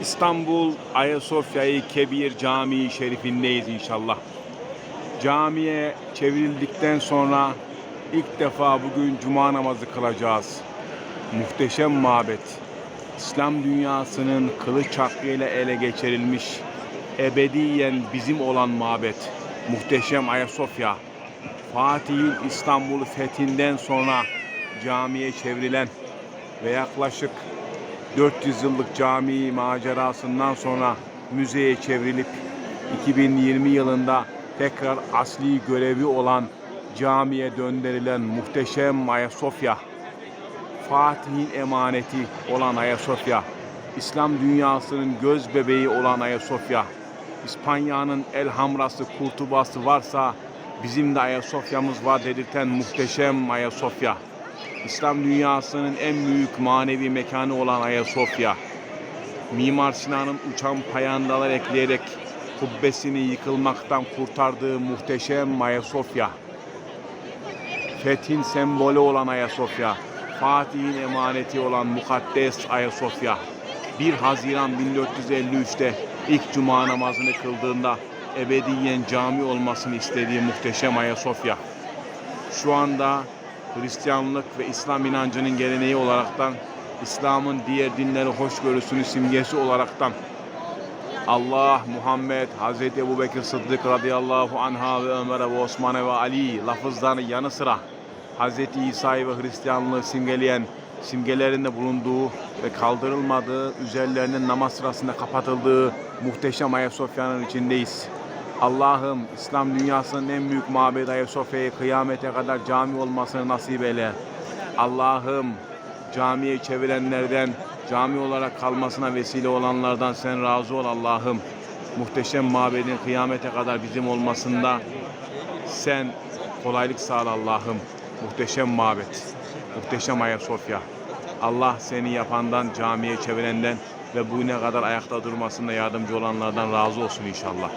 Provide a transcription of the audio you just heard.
İstanbul Ayasofya-i Kebir Camii Şerifindeyiz inşallah. Camiye çevrildikten sonra ilk defa bugün cuma namazı kılacağız. Muhteşem mabet. İslam dünyasının kılıç hakkıyla ele geçirilmiş, ebediyen bizim olan mabet. Muhteşem Ayasofya. Fatih'in İstanbul'u fethinden sonra camiye çevrilen ve yaklaşık 400 yıllık cami macerasından sonra müzeye çevrilip 2020 yılında tekrar asli görevi olan camiye döndürülen muhteşem Ayasofya, Fatih'in emaneti olan Ayasofya, İslam dünyasının göz bebeği olan Ayasofya, İspanya'nın Elhamrası, Kurtubası varsa bizim de Ayasofya'mız var dedirten muhteşem Ayasofya. İslam dünyasının en büyük manevi mekanı olan Ayasofya. Mimar Sinan'ın uçan payandalar ekleyerek kubbesini yıkılmaktan kurtardığı muhteşem Ayasofya. Fethin sembolü olan Ayasofya. Fatih'in emaneti olan mukaddes Ayasofya. 1 Haziran 1453'te ilk cuma namazını kıldığında ebediyen cami olmasını istediği muhteşem Ayasofya. Şu anda Hristiyanlık ve İslam inancının geleneği olaraktan İslam'ın diğer dinleri hoşgörüsünün simgesi olaraktan Allah, Muhammed, Hazreti Ebu Bekir Sıddık radıyallahu anha ve Ömer'e ve Osman'a ve Ali lafızlarının yanı sıra Hazreti İsa'yı ve Hristiyanlığı simgeleyen simgelerinde bulunduğu ve kaldırılmadığı, üzerlerinin namaz sırasında kapatıldığı muhteşem Ayasofya'nın içindeyiz. Allah'ım İslam dünyasının en büyük mabedi Ayasofya'yı kıyamete kadar cami olmasını nasip eyle. Allah'ım camiye çevirenlerden, cami olarak kalmasına vesile olanlardan sen razı ol Allah'ım. Muhteşem mabedin kıyamete kadar bizim olmasında sen kolaylık sağla Allah'ım. Muhteşem mabet, muhteşem Ayasofya. Allah seni yapandan, camiye çevirenden ve bugüne kadar ayakta durmasında yardımcı olanlardan razı olsun inşallah.